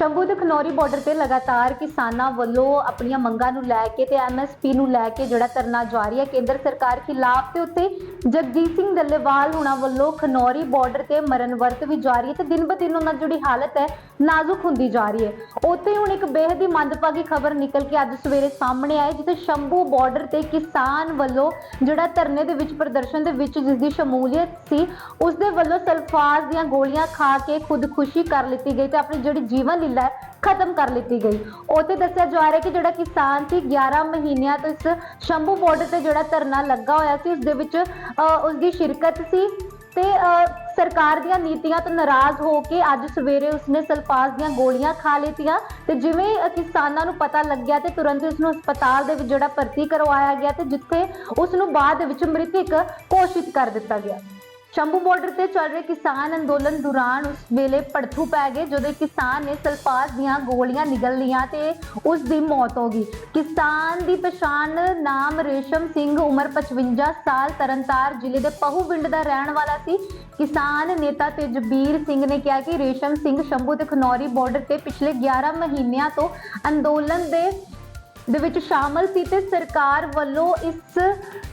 ਸ਼ੰਭੂ ਦੇ ਖਨੌਰੀ ਬਾਰਡਰ ਤੇ ਲਗਾਤਾਰ ਕਿਸਾਨਾਂ ਵੱਲੋਂ ਆਪਣੀਆਂ ਮੰਗਾਂ ਨੂੰ ਲੈ ਕੇ ਤੇ ਐਮਐਸਪੀ ਨੂੰ ਲੈ ਕੇ ਜਿਹੜਾ ਧਰਨਾ ਜਾਰੀ ਹੈ, ਕੇਂਦਰ ਸਰਕਾਰ ਖਿਲਾਫ ਤੇ ਉੱਤੇ ਜਗਜੀਤ ਸਿੰਘ ਡੱਲੇਵਾਲ ਹੁਣਾਂ ਵੱਲੋਂ ਖਨੌਰੀ ਬਾਰਡਰ ਤੇ ਮਰਨ ਵਰਤ ਵੀ ਜਾਰੀ ਹੈ ਤੇ ਦਿਨ ਬ ਦਿਨ ਉਹਨਾਂ ਦੀ ਜਿਹੜੀ ਹਾਲਤ ਹੈ, ਨਾਜ਼ੁਕ ਹੁੰਦੀ ਜਾ ਰਹੀ ਹੈ। ਉੱਥੇ ਹੁਣ ਇੱਕ ਬੇਹੱਦ ਹੀ ਮੰਦਭਾਗੀ ਖਬਰ ਨਿਕਲ ਕੇ ਅੱਜ ਸਵੇਰੇ ਸਾਹਮਣੇ ਆਈ, ਜਿੱਥੇ ਸ਼ੰਭੂ ਬਾਰਡਰ ਤੇ ਕਿਸਾਨ ਵੱਲੋਂ ਜਿਹੜਾ ਧਰਨੇ ਦੇ ਵਿੱਚ, ਪ੍ਰਦਰਸ਼ਨ ਦੇ ਵਿੱਚ ਜਿਸ ਦੀ ਸ਼ਮੂਲੀਅਤ ਸੀ ਉਸ ਦੇ ਵੱਲੋਂ ਸਲਫਾਜ਼ ਦੀਆਂ ਗੋਲੀਆਂ ਖਾ ਕੇ ਖੁਦਕੁਸ਼ੀ ਕਰ ਲਿੱਤੀ ਗਈ ਤੇ ਆਪਣੀ ਜਿਹੜੀ ਜੀਵਨ ਲੀਲਾ ਹੈ ਖਤਮ ਕਰ ਲਿੱਤੀ ਗਈ। ਉੱਥੇ ਦੱਸਿਆ ਜਾ ਰਿਹਾ ਕਿ ਜਿਹੜਾ ਕਿਸਾਨ ਸੀ 11 ਮਹੀਨਿਆਂ ਤੋਂ ਇਸ ਸ਼ੰਭੂ ਬਾਰਡਰ ਤੇ ਜਿਹੜਾ ਧਰਨਾ ਲੱਗਾ ਹੋਇਆ ਸੀ ਉਸ ਦੇ ਵਿੱਚ ਉਸ ਦੀ ਸ਼ਿਰਕਤ ਸੀ ਤੇ ਸਰਕਾਰ ਦੀਆਂ ਨੀਤੀਆਂ ਤੋਂ ਨਾਰਾਜ਼ ਹੋ ਕੇ ਅੱਜ ਸਵੇਰੇ ਉਸਨੇ ਸਲਫਾਸ ਦੀਆਂ ਗੋਲੀਆਂ ਖਾ ਲਿੱਤੀਆਂ ਤੇ ਜਿਵੇਂ ਕਿਸਾਨਾਂ ਨੂੰ ਪਤਾ ਲੱਗਿਆ ਤੇ ਤੁਰੰਤ ਉਸ ਨੂੰ ਹਸਪਤਾਲ ਦੇ ਵਿੱਚ ਜਿਹੜਾ ਭਰਤੀ ਕਰਵਾਇਆ ਗਿਆ ਤੇ ਜਿੱਥੇ ਉਸ ਨੂੰ ਬਾਅਦ ਵਿੱਚ ਮ੍ਰਿਤਕ ਘੋਸ਼ਿਤ ਕਰ ਦਿੱਤਾ ਗਿਆ। ਸ਼ੰਭੂ ਬਾਰਡਰ ਤੇ ਚੱਲ ਰਹੇ ਕਿਸਾਨ ਅੰਦੋਲਨ ਦੌਰਾਨ ਉਸ ਵੇਲੇ ਪੜਥੂ ਪੈ ਗਏ ਜਦੋਂ ਕਿਸਾਨ ਨੇ ਸਲਫਾਜ਼ ਦੀਆਂ ਗੋਲੀਆਂ ਨਿਗਲ ਲੀਆਂ ਤੇ ਉਸ ਦੀ ਮੌਤ ਹੋ ਗਈ। ਕਿਸਾਨ ਦੀ ਪਛਾਣ ਨਾਮ ਰੇਸ਼ਮ ਸਿੰਘ, ਉਮਰ 55 ਸਾਲ ਤਰਨਤਾਰ ਜ਼ਿਲ੍ਹੇ ਦੇ ਪਹੂਵਿੰਡ ਦਾ ਰਹਿਣ ਵਾਲਾ ਸੀ। ਕਿਸਾਨ ਨੇਤਾ ਤੇਜਬੀਰ ਸਿੰਘ ਨੇ ਕਿਹਾ ਕਿ ਰੇਸ਼ਮ ਸਿੰਘ ਸ਼ੰਭੂ ਤੇ ਖਨੌਰੀ ਬਾਰਡਰ ਤੇ ਪਿਛਲੇ 11 ਮਹੀਨਿਆਂ ਤੋਂ ਅੰਦੋਲਨ ਦੇ ਦੇ ਵਿੱਚ ਸ਼ਾਮਲ ਸੀ ਤੇ ਸਰਕਾਰ ਵੱਲੋਂ ਇਸ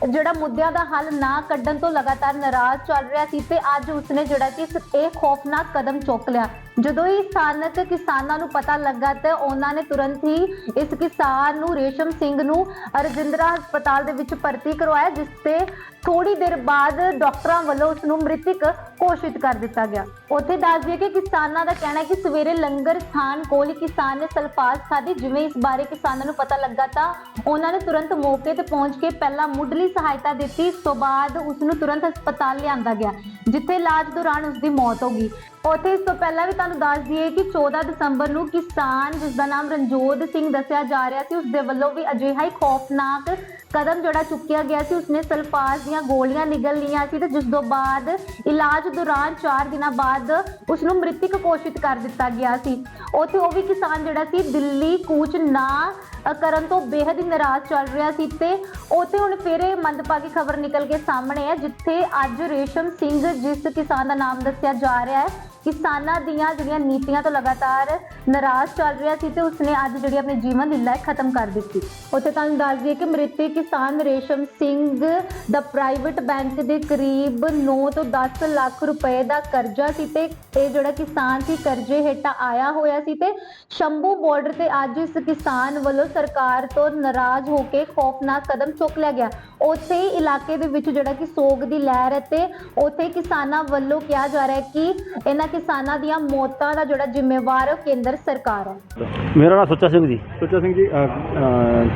ਜਿਹੜਾ ਮੁੱਦਿਆਂ ਦਾ ਹੱਲ ਨਾ ਕੱਢਣ ਤੋਂ ਲਗਾਤਾਰ ਨਾਰਾਜ਼ ਚੱਲ ਰਿਹਾ ਸੀ ਤੇ ਅੱਜ ਉਸਨੇ ਜਿਹੜਾ ਕਿ ਇਸ ਇਹ ਖੌਫਨਾਕ ਕਦਮ ਚੁੱਕ ਲਿਆ। ਜਦੋਂ ਹੀ ਸਥਾਨਕ ਕਿਸਾਨਾਂ ਨੂੰ ਪਤਾ ਲੱਗਾ ਤਾਂ ਉਹਨਾਂ ਨੇ ਤੁਰੰਤ ਹੀ ਇਸ ਕਿਸਾਨ ਨੂੰ, ਰੇਸ਼ਮ ਸਿੰਘ ਨੂੰ ਰਜਿੰਦਰਾ ਹਸਪਤਾਲ ਦੇ ਵਿੱਚ ਭਰਤੀ ਕਰਵਾਇਆ, ਜਿਸ ਤੇ ਥੋੜੀ ਦੇਰ ਬਾਅਦ ਡਾਕਟਰਾਂ ਵੱਲੋਂ ਉਸ ਨੂੰ ਮ੍ਰਿਤਕ ਘੋਸ਼ਿਤ ਕਰ ਦਿੱਤਾ ਗਿਆ। ਉੱਥੇ ਦੱਸ ਦਈਏ ਕਿ ਕਿਸਾਨਾਂ ਦਾ ਕਹਿਣਾ ਹੈ ਕਿ ਸਵੇਰੇ ਲੰਗਰ ਸਥਾਨ ਕੋਲ ਹੀ ਕਿਸਾਨ ਨੇ ਸਲਫਾਜ਼ ਖਾਧੀ, ਜਿਵੇਂ ਇਸ ਬਾਰੇ ਕਿਸਾਨਾਂ ਨੂੰ ਪਤਾ ਲੱਗਾ ਤਾਂ ਉਹਨਾਂ ਨੇ ਤੁਰੰਤ ਮੌਕੇ ਤੇ ਪਹੁੰਚ ਕੇ ਪਹਿਲਾਂ ਮੁੱਢਲੀ ਸਹਾਇਤਾ ਦਿੱਤੀ, ਇਸ ਤੋਂ ਬਾਅਦ ਉਸ ਨੂੰ ਤੁਰੰਤ ਹਸਪਤਾਲ ਲਿਆਂਦਾ ਗਿਆ। ਜਿੱਥੇ ਇਲਾਜ ਦੌਰਾਨ ਉਸ ਦੀ ਮੌਤ ਹੋ ਗਈ। ਉੱਥੇ ਇਸ ਤੋਂ ਪਹਿਲਾਂ ਵੀ ਤੁਹਾਨੂੰ ਦੱਸ ਦਈਏ ਕਿ 14 ਦਸੰਬਰ ਨੂੰ ਕਿਸਾਨ ਜਿਸ ਦਾ ਨਾਮ ਰਣਜੋਤ ਸਿੰਘ ਦੱਸਿਆ ਜਾ ਰਿਹਾ ਸੀ ਉਸ ਦੇ ਵੱਲੋਂ ਵੀ ਅਜਿਹਾ ਹੀ ਖੌਫਨਾਕ ਕਦਮ ਜਿਹੜਾ ਚੁੱਕਿਆ ਗਿਆ ਸੀ। ਉਸਨੇ ਸਲਫਾਸ ਦੀਆਂ ਗੋਲੀਆਂ ਨਿਗਲ ਲਈਆਂ ਸੀ ਤੇ ਜਿਸ ਤੋਂ ਬਾਅਦ ਇਲਾਜ ਦੌਰਾਨ 4 ਦਿਨਾਂ ਬਾਅਦ ਉਸ ਨੂੰ ਮ੍ਰਿਤਕ ਘੋਸ਼ਿਤ ਕਰ ਦਿੱਤਾ ਗਿਆ ਸੀ। ਉੱਥੇ ਉਹ ਵੀ ਕਿਸਾਨ ਜਿਹੜਾ ਸੀ, ਦਿੱਲੀ, ਕੂਚ ਨਾ ਕਰਨ ਤੋਂ ਬੇਹੱਦ ਹੀ ਨਾਰਾਜ਼ ਚੱਲ ਰਿਹਾ ਸੀ ਤੇ ਉੱਥੇ ਹੁਣ ਫਿਰ ਇਹ ਮੰਦਭਾਗੀ ਖਬਰ ਨਿਕਲ ਕੇ ਸਾਹਮਣੇ ਹੈ, ਜਿੱਥੇ ਅੱਜ ਰੇਸ਼ਮ ਸਿੰਘ, ਜਿਸ ਕਿਸਾਨ ਦਾ ਨਾਮ ਦੱਸਿਆ ਜਾ ਰਿਹਾ ਹੈ, ਕਿਸਾਨਾਂ ਦੀਆਂ ਜਿਹੜੀਆਂ ਨੀਤੀਆਂ ਤੋਂ ਲਗਾਤਾਰ ਨਾਰਾਜ਼ ਚੱਲ ਰਿਹਾ ਸੀ ਤੇ ਉਸਨੇ ਅੱਜ ਜਿਹੜੀ ਆਪਣੀ ਜੀਵਨ ਲੀਲਾ ਹੈ ਖਤਮ ਕਰ ਦਿੱਤੀ। ਉੱਥੇ ਤੁਹਾਨੂੰ ਦੱਸ ਦਈਏ ਕਿ ਮ੍ਰਿਤਕ ਕਿਸਾਨ ਰੇਸ਼ਮ ਸਿੰਘ ਦਾ ਪ੍ਰਾਈਵੇਟ ਬੈਂਕ ਦੇ ਕਰੀਬ 9 ਤੋਂ 10 ਲੱਖ ਰੁਪਏ ਦਾ ਕਰਜ਼ਾ ਸੀ ਤੇ ਇਹ ਜਿਹੜਾ ਕਿਸਾਨ ਸੀ, ਕਰਜ਼ੇ ਹੇਠਾਂ ਆਇਆ ਹੋਇਆ ਸੀ ਤੇ ਸ਼ੰਭੂ ਬਾਰਡਰ ਤੇ ਅੱਜ ਇਸ ਕਿਸਾਨ ਵੱਲੋਂ ਸਰਕਾਰ ਤੋਂ ਨਾਰਾਜ਼ ਹੋ ਕੇ ਖੌਫਨਾਕ ਕਦਮ ਚੁੱਕ ਲਿਆ ਗਿਆ। ਉੱਥੇ ਹੀ ਇਲਾਕੇ ਦੇ ਵਿੱਚ ਜਿਹੜਾ ਕਿ ਸੋਗ ਦੀ ਲਹਿਰ ਹੈ ਤੇ ਉੱਥੇ ਕਿਸਾਨਾਂ ਵੱਲੋਂ ਕਿਹਾ ਜਾ ਰਿਹਾ ਹੈ ਕਿ ਇਹਨਾਂ ਕਿਸਾਨਾਂ ਦੀਆਂ ਮੌਤਾਂ ਦਾ ਜਿਹੜਾ ਜ਼ਿੰਮੇਵਾਰ ਉਹ ਕੇਂਦਰ ਸਰਕਾਰ ਹੈ। ਮੇਰਾ ਨਾਮ ਸੁੱਚਾ ਸਿੰਘ ਜੀ। ਸੁੱਚਾ ਸਿੰਘ ਜੀ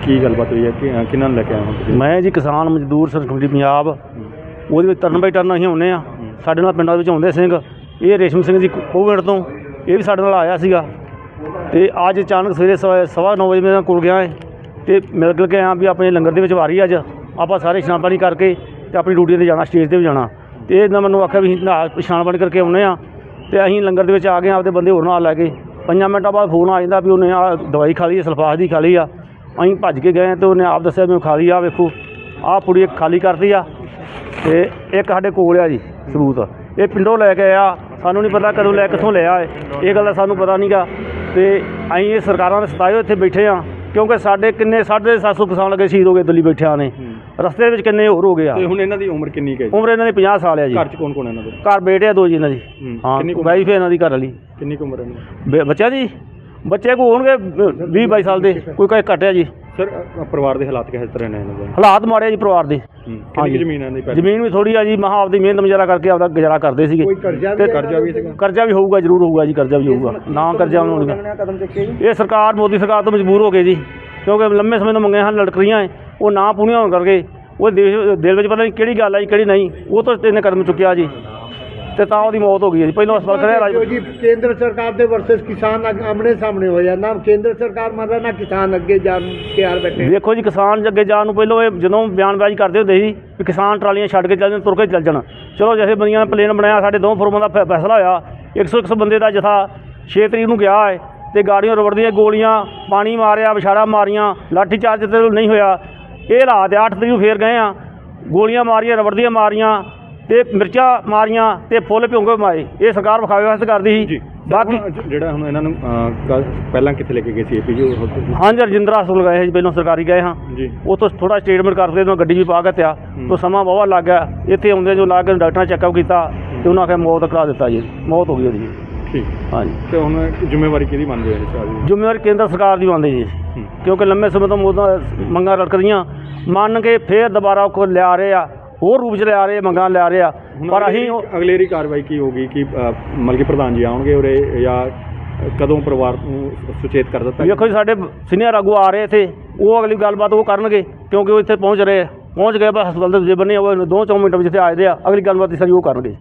ਕੀ ਗੱਲਬਾਤ ਹੋਈ ਹੈ? ਕਿ ਅ, ਕਿਹਨਾਂ ਨੂੰ ਲੈ ਕੇ ਆਏ ਹੋ ਤੁਸੀਂ? ਮੈਂ ਜੀ ਕਿਸਾਨ ਮਜ਼ਦੂਰ ਸੰਘ ਕਮੇਟੀ ਪੰਜਾਬ। ਉਹਦੇ ਵਿੱਚ ਤਰਨ ਬਾਈ ਟਰਨ ਅਸੀਂ ਆਉਂਦੇ ਆ ਸਾਡੇ ਨਾਲ ਪਿੰਡਾਂ ਵਿੱਚ ਆਉਂਦੇ ਸਿੰਘ। ਇਹ ਰੇਸ਼ਮ ਸਿੰਘ ਜੀ ਕੋਵਿਡ ਤੋਂ। ਇਹ ਵੀ ਸਾਡੇ ਨਾਲ ਆਇਆ ਸੀਗਾ। ਤੇ ਅੱਜ ਅਚਾਨਕ ਸਵੇਰੇ ਸਵਾ- ਸਵਾ ਨੌ ਵਜੇ ਮੇਰੇ ਕੋਲ ਗਿਆ ਹੈ ਤੇ ਮਿਲ ਗਿਲ ਕੇ ਆਇਆ ਵੀ ਆਪਣੇ ਲੰਗਰ ਦੇ ਵਿੱਚ ਵਾਰੀ ਅੱਜ। ਆਪਾਂ ਸਾਰੇ ਇਸ਼ਨਾਨ ਪਾਣੀ ਕਰਕੇ ਤੇ ਆਪਣੀ ਡਿਊਟੀ ਤੇ ਜਾਣਾ ਸਟੇਜ ਤੇ ਵੀ ਜਾਣਾ। ਤੇ ਇਹਨਾਂ ਮੈਨੂੰ ਆਖਿਆ ਵੀ ਅਸੀਂ ਨਹਾ ਇਸ਼ਨਾਨ ਪਾਣੀ ਕਰਕੇ ਆਉਂਦੇ ਆ ਤੇ ਅਸੀਂ ਲੰਗਰ ਦੇ ਵਿੱਚ ਆ ਗਏ ਆਪਦੇ ਬੰਦੇ ਹੋਰ ਨਾਲ ਲੈ ਕੇ। ਪੰਜਾਂ ਮਿੰਟਾਂ ਬਾਅਦ ਫੋਨ ਆ ਜਾਂਦਾ ਵੀ ਉਹਨੇ ਆ ਦਵਾਈ ਖਾ ਲਈ ਹੈ ਸਲਫਾਸ ਦੀ ਖਾ ਲਈ ਆ। ਅਸੀਂ ਭੱਜ ਕੇ ਗਏ ਤੇ ਉਹਨੇ ਆਪ ਦੱਸਿਆ ਵੀ ਮੈਂ ਖਾ ਲਈ ਆ, ਵੇਖੋ। ਆਹ ਪੁੜੀ ਖਾਲੀ ਕਰਤੀ ਆ ਤੇ ਇੱਕ ਸਾਡੇ ਕੋਲ ਆ ਜੀ, ਸਬੂਤ। ਇਹ ਪਿੰਡੋਂ ਲੈ ਕੇ ਆਇਆ, ਸਾਨੂੰ ਨਹੀਂ ਪਤਾ ਕਦੋਂ ਲੈ, ਕਿੱਥੋਂ ਲਿਆ ਹੈ ਇਹ ਗੱਲ ਦਾ ਸਾਨੂੰ ਪਤਾ ਨਹੀਂਗਾ ਤੇ ਅਸੀਂ ਇਹ ਸਰਕਾਰਾਂ ਦੇ ਸਤਾਏ ਹੋਏ ਇੱਥੇ ਬੈਠੇ ਆ ਕਿਉਂਕਿ ਸਾਡੇ ਕਿੰਨੇ ਸਾਢੇ ਸੱਤ ਸੌ ਕਿਸਾਨ ਲੱਗੇ ਸ਼ਹੀਦ ਹੋ ਗਏ ਦਿੱਲੀ ਬੈਠਿਆਂ ਨੇ। ਰਸਤੇ ਦੇ ਵਿੱਚ ਕਿੰਨੇ ਹੋਰ ਹੋ ਗਏ ਆ। ਤੇ ਹੁਣ ਇਹਨਾਂ ਦੀ ਉਮਰ ਕਿੰਨੀ ਕੁ ਹੈ ਜੀ? ਉਮਰ ਇਹਨਾਂ ਦੀ 50 ਸਾਲ ਆ ਜੀ। ਘਰ 'ਚ ਕੌਣ ਕੌਣ ਹੈ ਇਹਨਾਂ ਦੇ? ਘਰ ਬੇਟੇ ਆ ਦੋ ਜੀ ਇਹਨਾਂ ਦੀ। ਹੂੰ। ਹਾਂ ਕਿੰਨੀ ਕੁ ਵਾਈਫ ਹੈ ਇਹਨਾਂ ਦੀ ਘਰ ਵਾਲੀ। ਕਿੰਨੀ ਕੁ ਉਮਰ ਹੈ ਇਹਨਾਂ ਦੀ? ਬੇ- ਬੱਚਿਆਂ ਦੀ? ਬੱਚੇ ਕੋ ਹੋਣਗੇ 20 22 ਸਾਲ ਦੇ ਕੋਈ ਕੋਈ ਘਟਿਆ ਜੀ। ਸਰ ਅ, ਪਰਿਵਾਰ ਦੇ ਹਾਲਾਤ ਕਿਸ ਤਰ੍ਹਾਂ ਨੇ ਇਹਨਾਂ ਦੇ? ਹਾਲਾਤ ਮਾੜੇ ਆ ਜੀ ਪਰਿਵਾਰ ਦੇ। ਹੂੰ। ਹਾਂਜੀ। ਕਿੰਨੀ ਕੁ ਜ਼ਮੀਨ ਇਹਨਾਂ ਦੀ ਪਹਿਲਾਂ? ਜ਼ਮੀਨ ਵੀ ਥੋੜੀ ਆ ਜੀ ਮਹਾ ਆਪਦੀ ਮਿਹਨਤ ਮੁਜ਼ਾਰਾ ਕਰਕੇ ਆਪਦਾ ਗੁਜ਼ਾਰਾ ਕਰਦੇ ਸੀਗੇ। ਕਰਜ਼ਾ ਤੇ ਵੀ ਕਰਜ਼ਾ ਵੀ ਸੀਗਾ ਕਰਜ਼ਾ ਵੀ ਹੋਊਗਾ ਜ਼ਰੂਰ ਹੋਊਗਾ ਜੀ ਕਰਜ਼ਾ ਵੀ ਹੋਊਗਾ। ਨਾ ਕਰਜ਼ਾ ਹੋਊਗਾ ਕਦਮ ਚੱਕੇ ਜੀ। ਇਹ ਸਰਕਾਰ ਮੋਦੀ ਸਰਕਾਰ ਤੋਂ ਮਜਬੂਰ ਹੋ ਗਏ ਜੀ ਕਿਉਂਕਿ ਲੰਮੇ ਸਮੇਂ ਤੋਂ ਮੰਗੀਆਂ ਹਨ ਲੜਕਰੀਆਂ ਉਹ ਨਾ ਪੂਰੀਆਂ ਹੋਣ ਕਰਕੇ ਉਹ ਦੇਸ਼ ਦਿਲ ਵਿੱਚ ਪਤਾ ਨਹੀਂ ਕਿਹੜੀ ਗੱਲ ਆਈ ਕਿਹੜੀ ਨਹੀਂ ਉਹ ਤੋਂ ਇਹਨੇ ਕਦਮ ਚੁੱਕਿਆ ਜੀ। ਤੇ ਤਾਂ ਉਹਦੀ ਮੌਤ ਹੋ ਗਈ ਜੀ। ਪਹਿਲਾਂ ਹਸਪਤਾਲ ਕਰਿਆ ਰਾਜ ਜੋ ਕੇਂਦਰ ਸਰਕਾਰ ਦੇ ਵਰਸਸ ਕਿਸਾਨ ਆਮਣੇ ਸਾਹਮਣੇ ਹੋਇਆ ਨਾ ਕੇਂਦਰ ਸਰਕਾਰ ਮਰ ਨਾ ਕਿਸਾਨ ਅੱਗੇ ਜਾਣ ਤਿਆਰ ਬੈਠੇ। ਵੇਖੋ ਜੀ ਕਿਸਾਨ ਅੱਗੇ ਜਾਣ ਨੂੰ ਪਹਿਲਾਂ ਇਹ ਜਦੋਂ ਬਿਆਨਬਾਜ਼ੀ ਕਰਦੇ ਹੁੰਦੇ ਸੀ ਕਿ ਕਿਸਾਨ ਟਰਾਲੀਆਂ ਛੱਡ ਕੇ ਚੱਲ ਜਾਣ ਤੁਰ ਕੇ ਚੱਲ ਜਾਣ। ਚਲੋ ਜੈਸੇ ਬੰਦੀਆਂ ਨੇ ਪਲੇਨ ਬਣਾਇਆ ਸਾਡੇ ਦੋ ਫੋਰਮਾਂ ਦਾ ਫੈਸਲਾ ਹੋਇਆ। 101 ਬੰਦੇ ਦਾ ਜਥਾ 6 ਤਰੀਕ ਨੂੰ ਗਿਆ ਹੈ ਤੇ ਗਾੜੀਆਂ ਰਬੜ ਦੀਆਂ ਗੋਲੀਆਂ ਪਾਣੀ ਮਾਰਿਆ ਵਿਛਾੜਾ ਮਾਰੀਆਂ ਲਾਠੀ ਚਾਰਜ ਤੇ ਨਹੀਂ ਹੋਇਆ। ਇਹ ਹਾਲਾਤ 8 ਤਰੀਕ ਨੂੰ ਫੇਰ ਗਏ ਆ। ਗੋਲੀਆਂ ਮਾਰੀਆਂ ਰਬੜ ਦੀਆਂ ਮਾਰੀਆਂ। ਤੇ ਮਿਰਚਾਂ ਮਾਰੀਆਂ ਤੇ ਫੁੱਲ ਭਿਉਂਗੇ ਮਾਰੇ ਇਹ ਸਰਕਾਰ ਵਿਖਾਵੇ ਵਾਸਤੇ ਕਰਦੀ ਸੀ। ਬਾਕੀ ਜਿਹੜਾ ਹੁਣ ਇਹਨਾਂ ਨੂੰ ਪਹਿਲਾਂ ਕਿੱਥੇ ਲੈ ਕੇ ਗਏ ਸੀ ਏਪੀਜੀ ਹਾਂਜੀ ਰਜਿੰਦਰਾ ਹਸਪਤਾਲ ਗਏ ਸੀ ਪਹਿਲਾਂ ਸਰਕਾਰੀ ਗਏ ਹਾਂ। ਜੀ। ਉਤੋਂ ਥੋੜਾ ਸਟੇਟਮੈਂਟ ਕਰਕੇ ਉਹਨਾਂ ਗੱਡੀ ਵੀ ਪਾ ਕੇ ਤਿਆ। ਤੋਂ ਸਮਾਂ ਬਹੁਤ ਲੱਗ ਗਿਆ। ਇੱਥੇ ਆਉਂਦੇ ਜੋ ਲਾ ਕੇ ਡਾਕਟਰਾਂ ਚੈੱਕਅਪ ਕੀਤਾ ਤੇ ਉਹਨਾਂ ਆਖਿਆ ਮੌਤ ਕਰਾ ਦਿੱਤਾ ਜੀ। ਮੌਤ ਹੋ ਗਈ ਉਹਦੀ। ਠੀਕ। ਹਾਂਜੀ। ਤੇ ਹੁਣ ਜ਼ਿੰਮੇਵਾਰੀ ਕਿਹਦੀ ਮੰਨਦੇ ਹੋ ਜ਼ਿੰਮੇਵਾਰੀ ਕੇਂਦਰ ਸਰਕਾਰ ਦੀ ਬਣਦੀ ਜੀ। ਕਿਉਂਕਿ ਲੰਮੇ ਸਮੇਂ ਤੋਂ ਮੋਦਾਂ ਮੰਗਾਂ ਰੜਕਦੀਆਂ ਮੰਨ ਕੇ ਫੇਰ ਦੁਬਾਰਾ ਉਹ ਲਿਆ ਰਹੇ ਆ ਹੋਰ ਰੂਪ ਚ ਲਿਆ ਰਹੇ ਮੰਗਾਂ ਲਿਆ ਰਹੇ ਆ। ਪਰ ਅਸੀਂ ਉਹ- ਅਗਲੇਰੀ ਕਾਰਵਾਈ ਕੀ ਹੋਗੀ ਕਿ ਅਹ, ਮਤਲਬ ਕਿ ਪ੍ਰਧਾਨ ਜੀ ਆਉਣਗੇ ਉਰੇ ਜਾਂ ਕਦੋਂ ਪਰਿਵਾਰ ਨੂੰ ਸੁਚੇਤ ਕਰ ਦਿੱਤਾ ਵੇਖੋ ਜੀ ਸਾਡੇ ਸੀਨੀਅਰ ਆਗੂ ਆ ਰਹੇ ਇੱਥੇ ਉਹ ਅਗਲੀ ਗੱਲਬਾਤ ਉਹ ਕਰਨਗੇ ਕਿਉਂਕਿ ਉਹ ਇੱਥੇ ਪਹੁੰਚ ਰਹੇ ਆ। ਪਹੁੰਚ ਗਏ ਬਸ ਹਸਪਤਾਲ ਦੇ ਦੂਜੇ ਬੰਨੇ ਉਹ ਦੋ ਚੌ ਮਿੰਟ ਵਿੱਚ ਇੱਥੇ ਆਏ ਦੇ ਆ। ਅਗਲੀ ਗੱਲਬਾਤ ਸਾਰੀ ਉਹ ਕਰਨਗੇ।